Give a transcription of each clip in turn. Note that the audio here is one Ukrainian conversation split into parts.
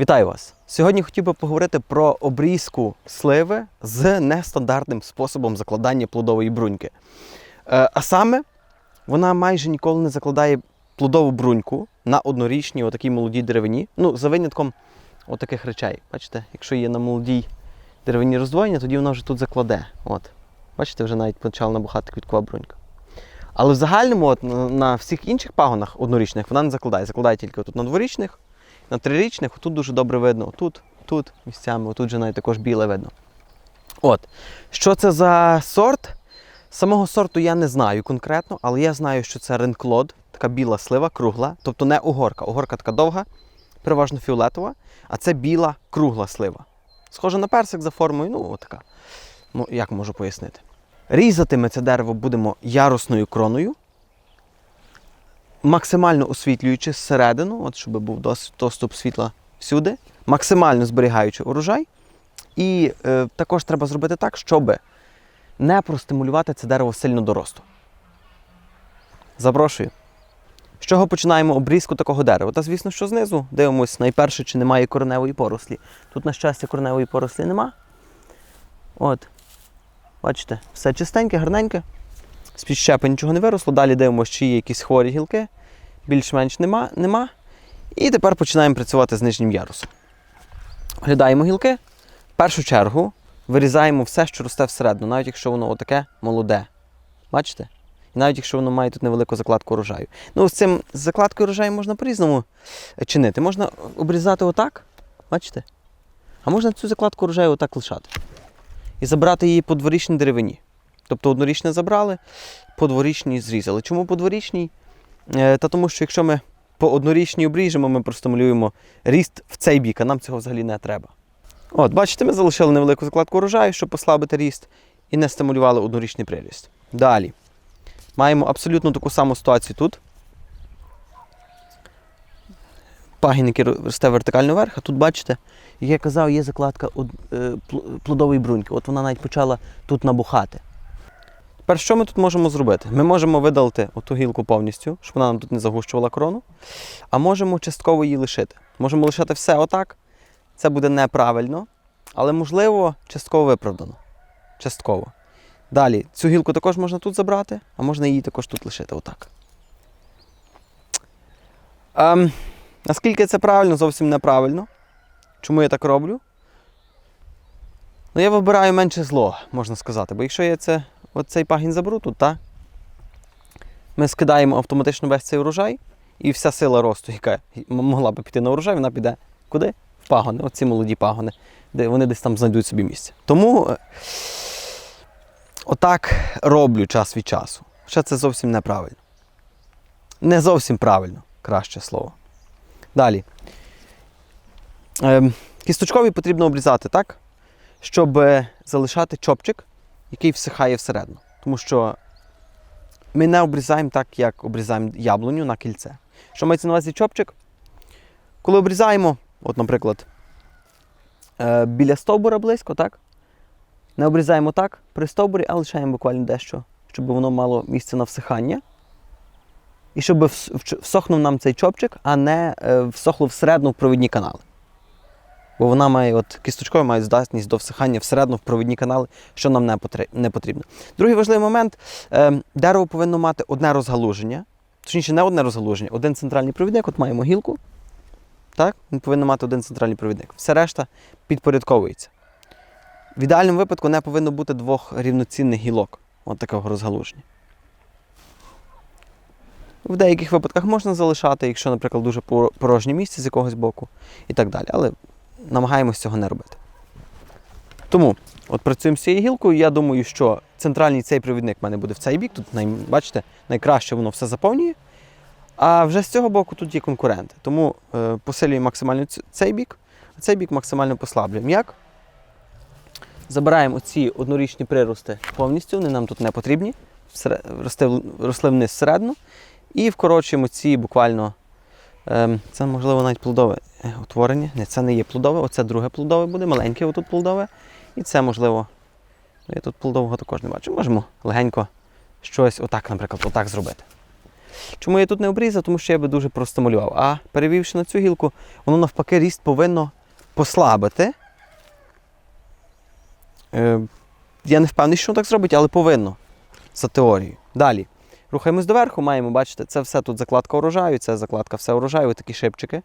Вітаю вас! Сьогодні хотів би поговорити про обрізку сливи з нестандартним способом закладання плодової бруньки. Е, А саме, вона майже ніколи не закладає плодову бруньку на однорічній отакій молодій деревині. Ну, за винятком отаких речей. Бачите, якщо є на молодій деревині роздвоєння, тоді вона вже тут закладе. От. Бачите, вже навіть почала набухати квіткова брунька. Але в загальному, от, на- на всіх інших пагонах однорічних вона не закладає. Закладає тільки тут на дворічних, на трирічних, тут дуже добре видно. Тут, тут місцями, тут же навіть також біле видно. От. Що це за сорт? Самого сорту я не знаю конкретно, але я знаю, що це ренклод, така біла слива, кругла, тобто не угорка. Угорка така довга, переважно фіолетова, а це біла кругла слива. Схожа на персик за формою, ну, отака. Як можу пояснити? Різати ми це дерево будемо ярусною кроною, максимально освітлюючи зсередину, от щоб був доступ світла всюди, максимально зберігаючи урожай. І е, також треба зробити так, щоб не простимулювати це дерево сильно до росту. Запрошую. З чого починаємо обрізку такого дерева? Та, звісно, що знизу дивимось найперше, чи немає кореневої порослі. Тут, на щастя, кореневої порослі нема. От. Бачите, все чистеньке, гарненьке. З підщепи нічого не виросло. Далі дивимося, чи є якісь хворі гілки. Більш-менш нема, нема. І тепер починаємо працювати з нижнім ярусом. Оглядаємо гілки. В першу чергу вирізаємо все, що росте всередину, навіть якщо воно отаке молоде. Бачите? І навіть якщо воно має тут невелику закладку урожаю. Ну, з цим з закладкою урожаю можна по-різному е, чинити. Можна обрізати отак, бачите? А можна цю закладку урожаю отак лишати. І забрати її по дворічній деревині. Тобто однорічне забрали, по дворічній зрізали. Чому по дворічній? Е, Та тому що якщо ми по однорічній обріжемо, ми простимулюємо ріст в цей бік, а нам цього взагалі не треба. От, бачите, ми залишили невелику закладку урожаю, щоб послабити ріст, і не стимулювали однорічний приріст. Далі. Маємо абсолютно таку саму ситуацію тут. Пагін, росте вертикально вверх, а тут, бачите, як я казав, є закладка е, пл- плодової бруньки. От вона навіть почала тут набухати. Тепер що ми тут можемо зробити? Ми можемо видалити оту гілку повністю, щоб вона нам тут не загущувала крону, а можемо частково її лишити. Можемо лишити все отак. Це буде неправильно, але можливо частково виправдано. Частково. Далі, цю гілку також можна тут забрати, а можна її також тут лишити отак. Ем, наскільки це правильно, зовсім неправильно. Чому я так роблю? Ну, я вибираю менше зло, можна сказати. Бо якщо я це, от цей пагін заберу тут, так? Ми скидаємо автоматично весь цей урожай, і вся сила росту, яка могла би піти на урожай, вона піде куди? В пагони, оці молоді пагони, де вони десь там знайдуть собі місце. Тому е, отак роблю час від часу. Хоча це зовсім неправильно. Не зовсім правильно, краще слово. Далі. Ем, кісточкові потрібно обрізати так, щоб е, залишати чопчик, який всихає всередину. Тому що ми не обрізаємо так, як обрізаємо яблуню на кільце. Що мається на увазі чопчик? Коли обрізаємо, от, наприклад, е, біля стовбура близько, так? Не обрізаємо так при стовбурі, а лишаємо буквально дещо, щоб воно мало місце на всихання. І щоб всохнув нам цей чопчик, а не е, всохло всередину в провідні канали. Бо вона має, от кісточкові мають здатність до всихання всередину в провідні канали, що нам не, потрібно. Другий важливий момент: е, дерево повинно мати одне розгалуження, точніше, не одне розгалуження, один центральний провідник. От маємо гілку. Так? Він повинен мати один центральний провідник. Все решта підпорядковується. В ідеальному випадку не повинно бути двох рівноцінних гілок от такого розгалуження. В деяких випадках можна залишати, якщо, наприклад, дуже порожнє місце з якогось боку і так далі. Але намагаємось цього не робити. Тому, от працюємо з цією гілкою. Я думаю, що центральний цей провідник в мене буде в цей бік. Тут, бачите, найкраще воно все заповнює. А вже з цього боку тут є конкуренти. Тому е, посилюємо максимально цей бік, а цей бік максимально послаблюємо. Як? Забираємо ці однорічні прирости повністю, вони нам тут не потрібні. росли вниз всередину. І вкорочуємо ці буквально. Ем, це, можливо, навіть плодове е, утворення. Не, це не є плодове, оце друге плодове буде, маленьке отут плодове. І це, можливо, я тут плодового також не бачу. Можемо легенько щось отак, наприклад, отак зробити. Чому я тут не обрізав? Тому що я би дуже простимулював. А перевівши на цю гілку, воно навпаки ріст повинно послабити. Е, я не впевнений, що воно так зробить, але повинно. За теорією. Далі. Рухаємось доверху, маємо, бачите, це все тут закладка урожаю, це закладка все урожаю, такі шипчики.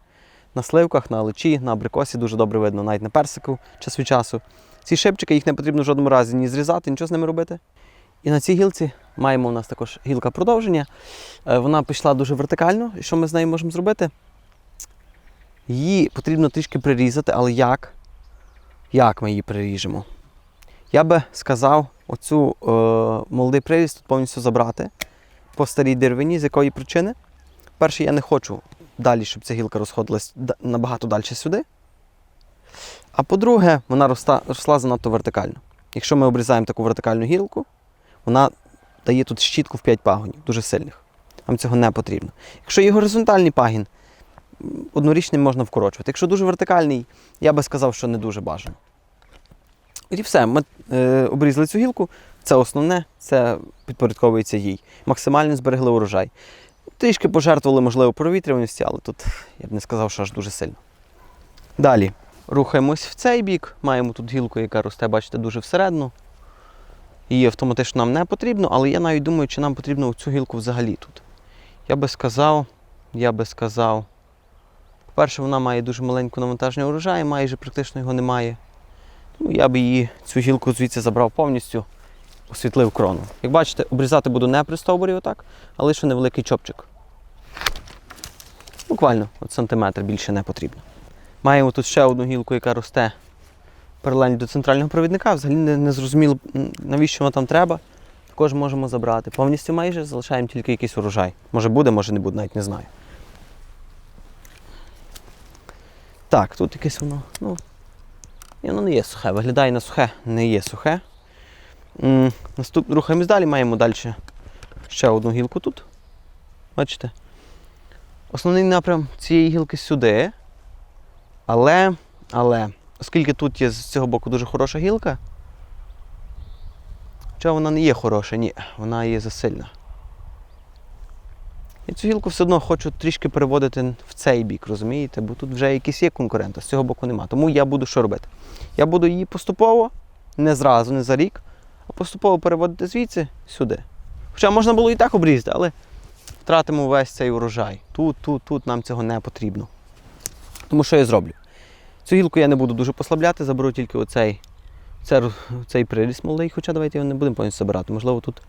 На сливках, на личі, на абрикосі дуже добре видно, навіть на персику час від часу. Ці шипчики їх не потрібно в жодному разі ні зрізати, нічого з ними робити. І на цій гілці маємо у нас також гілка продовження. Е, Вона пішла дуже вертикально. І що ми з нею можемо зробити? Її потрібно трішки прирізати, але як? Як ми її приріжемо? Я би сказав, оцю е, молодий приріст тут повністю забрати по старій деревині. З якої причини? Перше, я не хочу далі, щоб ця гілка розходилась набагато далі сюди. А по-друге, вона росла, росла занадто вертикально. Якщо ми обрізаємо таку вертикальну гілку, вона дає тут щітку в 5 пагонів, дуже сильних. Нам цього не потрібно. Якщо є горизонтальний пагін, однорічним можна вкорочувати. Якщо дуже вертикальний, я би сказав, що не дуже бажано. І все, ми е, обрізали цю гілку, це основне, це підпорядковується їй. Максимально зберегли урожай. Трішки пожертвували, можливо, провітрюваності, але тут я б не сказав, що аж дуже сильно. Далі рухаємось в цей бік. Маємо тут гілку, яка росте, бачите, дуже всередину. Її автоматично нам не потрібно, але я навіть думаю, чи нам потрібно цю гілку взагалі тут. Я би сказав, я би сказав. По-перше, вона має дуже маленьку навантаження урожаю, майже практично його немає. Тому я би її, цю гілку звідси забрав повністю, освітлив крону. Як бачите, обрізати буду не при стовбурі отак, а лише невеликий чопчик. Буквально от сантиметр більше не потрібно. Маємо тут ще одну гілку, яка росте паралельно до центрального провідника. Взагалі не, не зрозуміло, навіщо вона там треба. Також можемо забрати. Повністю майже залишаємо тільки якийсь урожай. Може буде, може не буде, навіть не знаю. Так, тут якесь воно. Ну, ні, воно не є сухе. Виглядає на сухе, не є сухе. Наступ... Рухаємось далі, маємо далі ще одну гілку тут. Бачите? Основний напрям цієї гілки сюди. Але, але, оскільки тут є з цього боку дуже хороша гілка, хоча вона не є хороша, ні, вона є засильна. І цю гілку все одно хочу трішки переводити в цей бік, розумієте? Бо тут вже якийсь є конкурент, а з цього боку нема. Тому я буду що робити? Я буду її поступово, не зразу, не за рік, а поступово переводити звідси сюди. Хоча можна було і так обрізати, але втратимо весь цей урожай. Тут, тут, тут нам цього не потрібно. Тому що я зроблю? Цю гілку я не буду дуже послабляти, заберу тільки оцей, цей, приріст молодий, хоча давайте його не будемо повністю забирати. Можливо, тут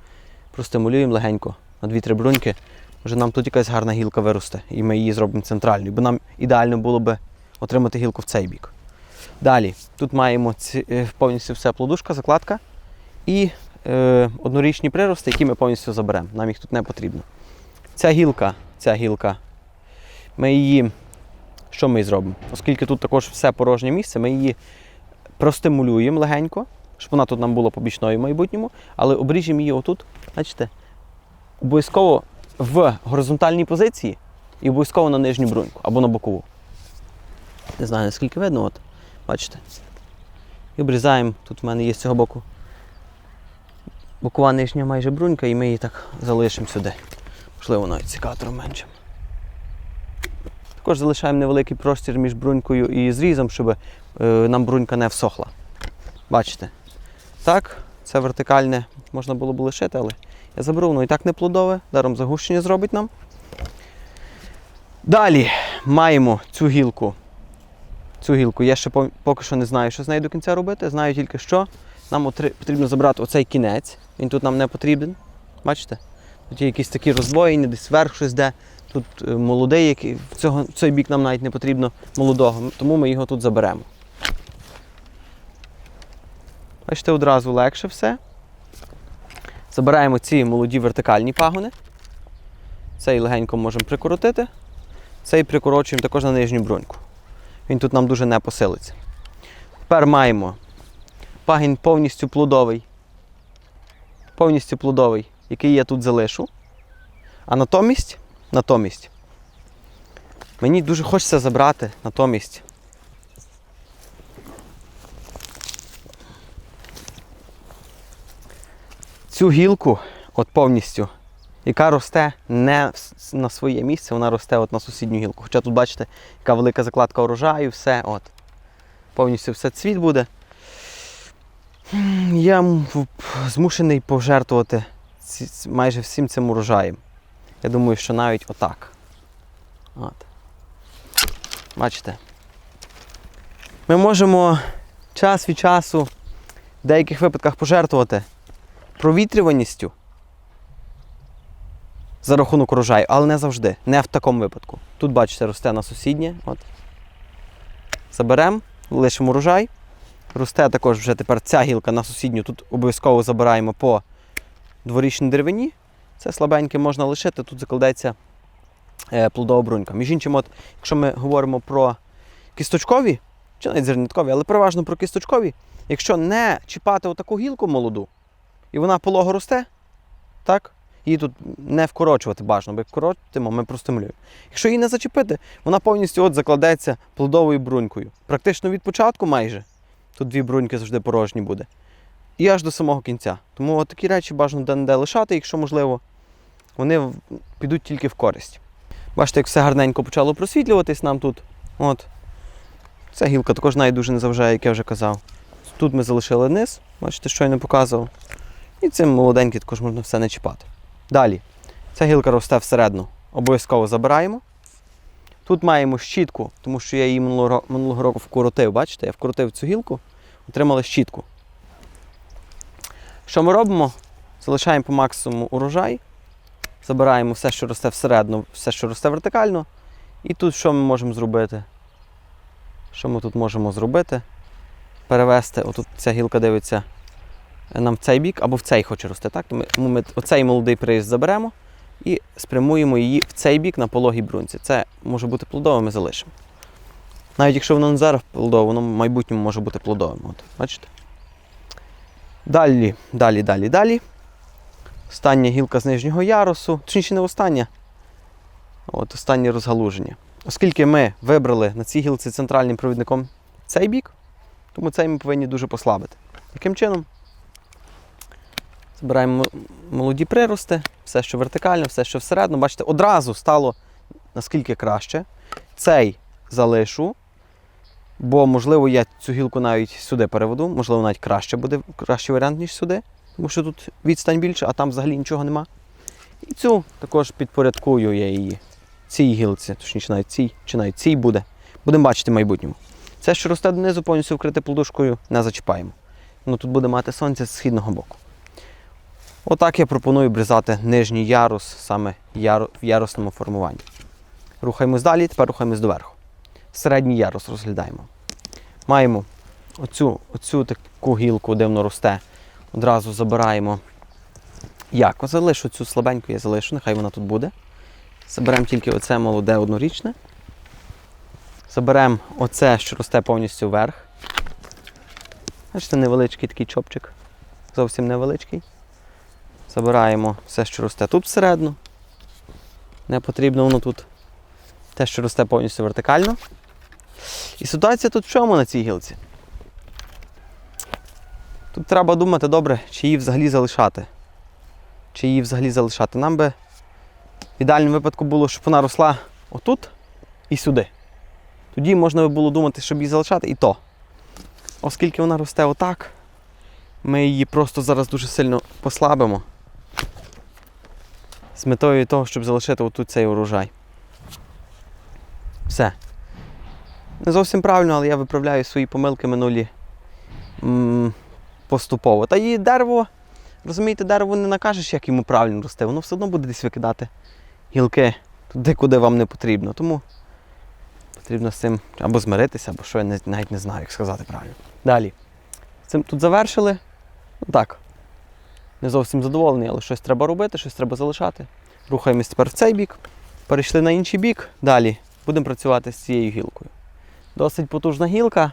простимулюємо легенько на 2-3 бруньки. Може нам тут якась гарна гілка виросте, і ми її зробимо центральною, бо нам ідеально було би отримати гілку в цей бік. Далі, тут маємо ці, е, повністю все плодушка, закладка і е, однорічні прирости, які ми повністю заберемо. Нам їх тут не потрібно. Ця гілка, ця гілка, ми її. Що ми зробимо? Оскільки тут також все порожнє місце, ми її простимулюємо легенько, щоб вона тут нам була побічною в майбутньому, але обріжемо її отут, бачите, обов'язково в горизонтальній позиції і обов'язково на нижню бруньку або на бокову. Не знаю, наскільки видно, от, бачите. І обрізаємо. Тут в мене є з цього боку бокова нижня майже брунька, і ми її так залишимо сюди. Можливо, навіть секатором меншим. Також залишаємо невеликий простір між брунькою і зрізом, щоб е, нам брунька не всохла. Бачите? Так, це вертикальне можна було б лишити, але я заберу, воно і так не плодове, даром загущення зробить нам. Далі маємо цю гілку. Цю гілку. Я ще поки що не знаю, що з нею до кінця робити. Знаю тільки що. Нам потрібно забрати оцей кінець. Він тут нам не потрібен. Бачите? Тут є якісь такі роздвоєння, десь вверх щось де. Тут е, молодий, який в, цього, в цей бік нам навіть не потрібно молодого, тому ми його тут заберемо. Бачите, одразу легше все. Забираємо ці молоді вертикальні пагони. Цей легенько можемо прикоротити. Цей прикорочуємо також на нижню бруньку. Він тут нам дуже не посилиться. Тепер маємо пагін повністю плодовий. Повністю плодовий, який я тут залишу. А натомість, натомість, мені дуже хочеться забрати натомість. Цю гілку, от повністю, яка росте не на своє місце, вона росте от на сусідню гілку. Хоча тут, бачите, яка велика закладка урожаю, все, от. Повністю все цвіт буде. Я змушений пожертвувати майже всім цим урожаєм. Я думаю, що навіть отак. От. Бачите? Ми можемо час від часу в деяких випадках пожертвувати провітрюваністю за рахунок урожаю, але не завжди, не в такому випадку. Тут, бачите, росте на сусіднє. От. Заберемо, лишимо урожай. Росте також вже тепер ця гілка на сусідню. Тут обов'язково забираємо по дворічній деревині. Це слабеньке можна лишити, тут закладеться е, плодова брунька. Між іншим, от, якщо ми говоримо про кісточкові, чи навіть зерняткові, але переважно про кісточкові, якщо не чіпати отаку гілку молоду, і вона полого росте, так? Її тут не вкорочувати бажано, бо як вкоротимо, ми простимулюємо. Якщо її не зачепити, вона повністю от закладеться плодовою брунькою. Практично від початку майже. Тут дві бруньки завжди порожні буде. І аж до самого кінця. Тому такі речі бажано де-не-де лишати, якщо можливо, вони підуть тільки в користь. Бачите, як все гарненько почало просвітлюватись нам тут. От. Ця гілка також навіть дуже не заважає, як я вже казав. Тут ми залишили низ, бачите, що я не показував. І цим молоденьким також можна все не чіпати. Далі. Ця гілка росте всередину. Обов'язково забираємо. Тут маємо щітку, тому що я її минулого, минулого року вкоротив. Бачите, я вкоротив цю гілку, отримали щітку. Що ми робимо? Залишаємо по максимуму урожай, забираємо все, що росте всередину, все, що росте вертикально. І тут що ми можемо зробити? Що ми тут можемо зробити? Перевести, отут ця гілка дивиться е, нам в цей бік або в цей хоче рости. Так? Тому ми оцей молодий приїзд заберемо і спрямуємо її в цей бік на пологій брунці. Це може бути плодовим, ми залишимо. Навіть якщо воно не зараз плодове, воно в майбутньому може бути плодовим. От, бачите? Далі, далі, далі, далі. Остання гілка з нижнього ярусу. Точніше, не остання. От останнє розгалуження. Оскільки ми вибрали на цій гілці центральним провідником цей бік, тому цей ми повинні дуже послабити. Яким чином? Збираємо молоді прирости, все, що вертикально, все, що всередину. Бачите, одразу стало наскільки краще. Цей залишу, бо, можливо, я цю гілку навіть сюди переведу, можливо, навіть краще буде, кращий варіант, ніж сюди, тому що тут відстань більше, а там взагалі нічого нема. І цю також підпорядкую я її. Цій гілці, точніше навіть цій, чи навіть цій буде. Будемо бачити в майбутньому. Це, що росте донизу, повністю вкрите плодушкою, не зачіпаємо. Воно тут буде мати сонце з східного боку. Отак я пропоную обрізати нижній ярус саме в ярусному формуванні. Рухаємось далі, тепер рухаємось доверху. Середній ярус розглядаємо. Маємо оцю, оцю таку гілку, де воно росте. Одразу забираємо. Як? Залишу цю слабеньку, я залишу, нехай вона тут буде. Заберемо тільки оце молоде однорічне. Заберемо оце, що росте повністю вверх. Бачите, невеличкий такий чопчик. Зовсім невеличкий. Забираємо все, що росте тут всередину. Не потрібно воно тут. Те, що росте повністю вертикально. І ситуація тут в чому на цій гілці? Тут треба думати добре, чи її взагалі залишати. Чи її взагалі залишати. Нам би в ідеальному випадку було, щоб вона росла отут і сюди. Тоді можна би було думати, щоб її залишати і то. Оскільки вона росте отак, ми її просто зараз дуже сильно послабимо. З метою того, щоб залишити отут цей урожай. Все. Не зовсім правильно, але я виправляю свої помилки минулі м, поступово. Та і дерево, розумієте, дерево не накажеш, як йому правильно рости, воно все одно буде десь викидати гілки туди, куди вам не потрібно. Тому потрібно з цим або змиритися, або що я навіть не знаю, як сказати правильно. Далі. Цим тут завершили. Ну так. Не зовсім задоволений, але щось треба робити, щось треба залишати. Рухаємось тепер в цей бік. Перейшли на інший бік. Далі будемо працювати з цією гілкою. Досить потужна гілка,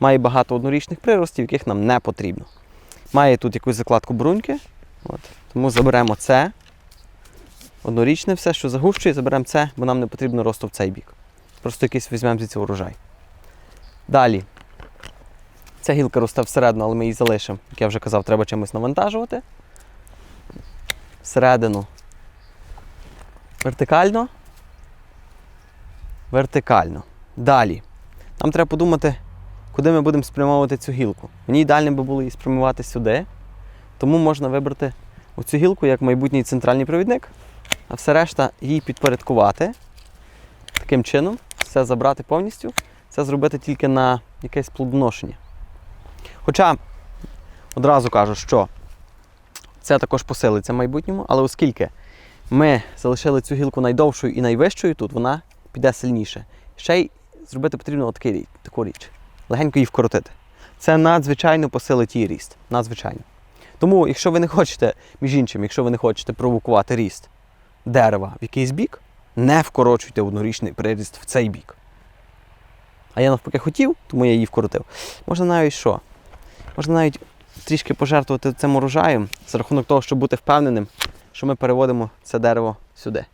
має багато однорічних приростів, яких нам не потрібно. Має тут якусь закладку бруньки. От. Тому заберемо це. Однорічне все, що загущує, заберемо це, бо нам не потрібно росту в цей бік. Просто якийсь візьмемо звідси урожай. Далі. Ця гілка росте всередину, але ми її залишимо. Як я вже казав, треба чимось навантажувати. Всередину Вертикально. Вертикально. Далі. Нам треба подумати, куди ми будемо спрямовувати цю гілку. Мені ідеально би було її спрямувати сюди. Тому можна вибрати оцю гілку як майбутній центральний провідник, а все решта її підпорядкувати. Таким чином, все забрати повністю, це зробити тільки на якесь плодоношення. Хоча одразу кажу, що це також посилиться в майбутньому, але оскільки ми залишили цю гілку найдовшою і найвищою тут, вона піде сильніше. Ще й зробити потрібно отакий рі- таку річ. Легенько її вкоротити. Це надзвичайно посилить її ріст. Надзвичайно. Тому, якщо ви не хочете, між іншим, якщо ви не хочете провокувати ріст дерева в якийсь бік, не вкорочуйте однорічний приріст в цей бік. А я навпаки хотів, тому я її вкоротив. Можна навіть що? Можна навіть трішки пожертвувати цим урожаєм за рахунок того, щоб бути впевненим, що ми переводимо це дерево сюди.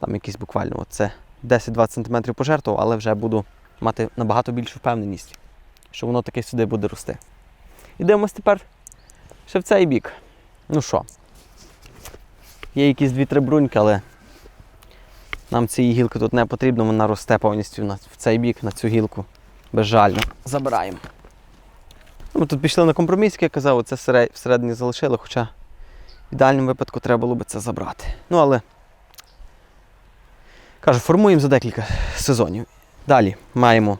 Там якісь буквально от це 10-20 см пожертвував, але вже буду мати набагато більшу впевненість, що воно таки сюди буде рости. І дивимось тепер ще в цей бік. Ну що, є якісь дві-три бруньки, але нам цієї гілки тут не потрібно, вона росте повністю в цей бік, на цю гілку. Безжально. Забираємо. Ну, Ми тут пішли на компроміс, як я казав, це всередині залишили, хоча в ідеальному випадку треба було би це забрати. Ну, але кажу, формуємо за декілька сезонів. Далі маємо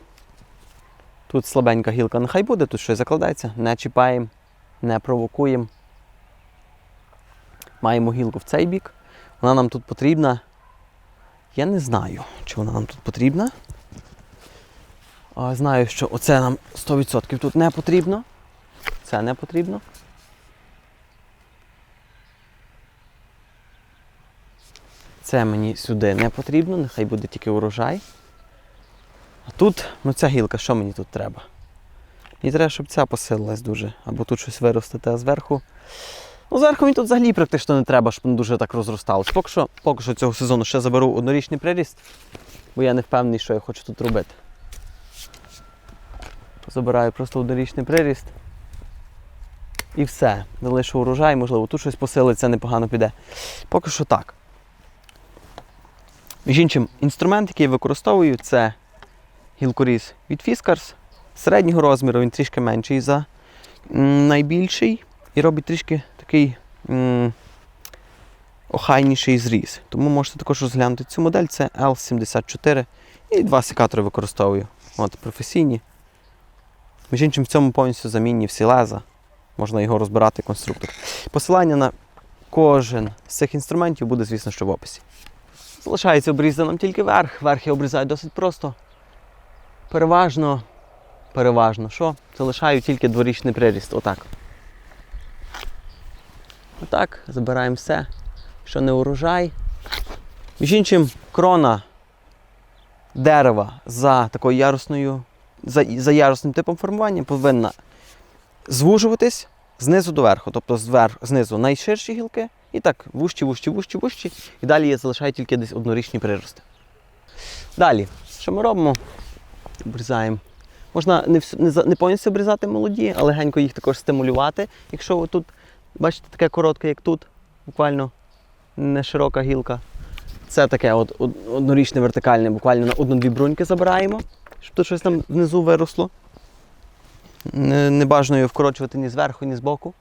тут слабенька гілка, нехай буде, тут щось закладається, не чіпаємо, не провокуємо. Маємо гілку в цей бік. Вона нам тут потрібна. Я не знаю, чи вона нам тут потрібна. Знаю, що оце нам 100% тут не потрібно. Це не потрібно. Це мені сюди не потрібно, нехай буде тільки урожай. А тут, ну ця гілка, що мені тут треба? Мені треба, щоб ця посилилась дуже. Або тут щось виростити, а зверху. Ну, зверху мені тут взагалі практично не треба, щоб воно дуже так розросталось. Поки що, поки що цього сезону ще заберу однорічний приріст, бо я не впевнений, що я хочу тут робити. Забираю просто однорічний приріст. І все. Залишу урожай, можливо, тут щось посилиться, непогано піде. Поки що так. Між іншим, інструмент, який я використовую, це гілкоріз від Fiskars. Середнього розміру він трішки менший за найбільший і робить трішки такий м, охайніший зріз. Тому можете також розглянути цю модель. Це L74 і два секатори використовую. От, професійні. Між іншим, в цьому повністю замінні всі леза. Можна його розбирати конструктор. Посилання на кожен з цих інструментів буде, звісно, що в описі. Залишається обрізати нам тільки верх. Верх я обрізаю досить просто. Переважно, переважно, що? Залишаю тільки дворічний приріст. Отак. Отак, забираємо все, що не урожай. Між іншим, крона дерева за такою ярусною, за, за ярусним типом формування повинна звужуватись знизу до верху. Тобто звер, знизу найширші гілки, і так вущі, вущі, вущі, вущі. І далі я залишаю тільки десь однорічні прирости. Далі, що ми робимо? Обрізаємо. Можна не, не, не повністю обрізати молоді, а легенько їх також стимулювати. Якщо тут, бачите, таке коротке, як тут, буквально не широка гілка. Це таке от, од- однорічне вертикальне, буквально на одну-дві бруньки забираємо, щоб тут щось там внизу виросло. Не, не бажано його вкорочувати ні зверху, ні збоку.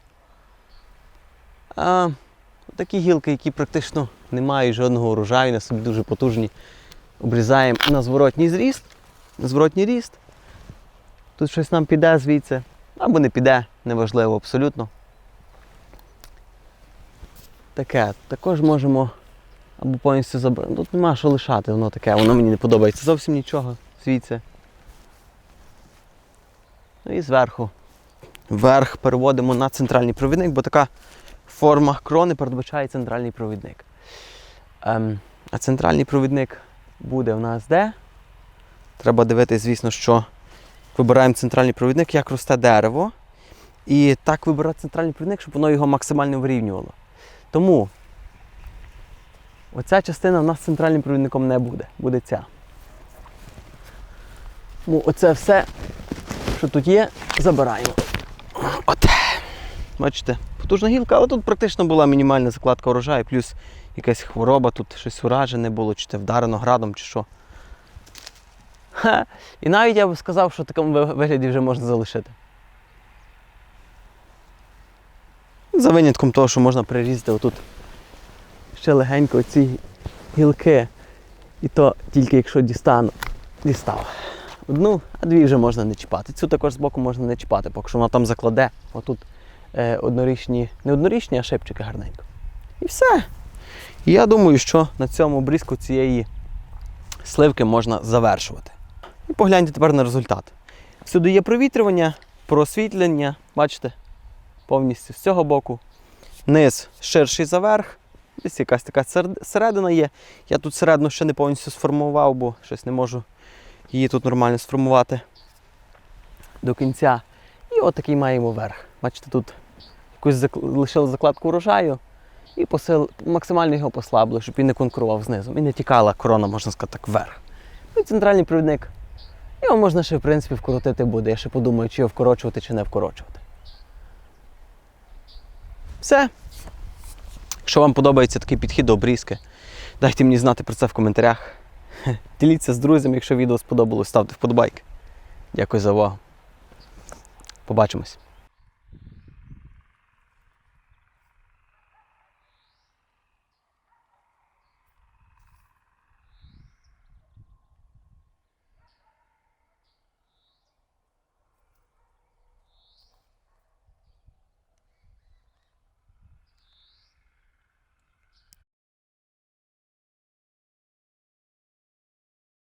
А такі гілки, які практично не мають жодного урожаю, на собі дуже потужні. Обрізаємо на зворотній зріст, на зворотній ріст. Тут щось нам піде звідси, або не піде, неважливо абсолютно. Таке, також можемо або повністю забрати. Тут нема що лишати, воно таке, воно мені не подобається зовсім нічого звідси. Ну і зверху. Вверх переводимо на центральний провідник, бо така форма крони передбачає центральний провідник. Ем, а центральний провідник буде в нас де? Треба дивитися, звісно, що вибираємо центральний провідник, як росте дерево. І так вибирати центральний провідник, щоб воно його максимально вирівнювало. Тому оця частина в нас центральним провідником не буде, буде ця. Тому оце все, що тут є, забираємо. От. Бачите, потужна гілка, але тут практично була мінімальна закладка урожаю, плюс якась хвороба, тут щось уражене було, чи це вдарено градом, чи що. Ха. І навіть я б сказав, що в такому вигляді вже можна залишити. За винятком того, що можна прирізати отут ще легенько ці гілки. І то тільки якщо дістану, дістав. Одну, а дві вже можна не чіпати. Цю також збоку можна не чіпати, поки що вона там закладе. Отут е, однорічні, не однорічні, а шипчики гарненько. І все. Я думаю, що на цьому обрізку цієї сливки можна завершувати. І погляньте тепер на результат. Всюди є провітрювання, просвітлення, бачите, повністю з цього боку. Низ ширший за верх, десь якась така середина є. Я тут середину ще не повністю сформував, бо щось не можу її тут нормально сформувати до кінця. І отакий маємо верх. Бачите, тут якусь зак- лишили закладку урожаю і посил... максимально його послабили, щоб він не конкурував знизу. І не тікала корона, можна сказати, так вверх. Ну і центральний провідник. Його можна ще, в принципі, вкоротити буде. Я ще подумаю, чи його вкорочувати, чи не вкорочувати. Все. Якщо вам подобається такий підхід до обрізки, дайте мені знати про це в коментарях. Діліться з друзями, якщо відео сподобалось, ставте вподобайки. Дякую за увагу. Побачимось.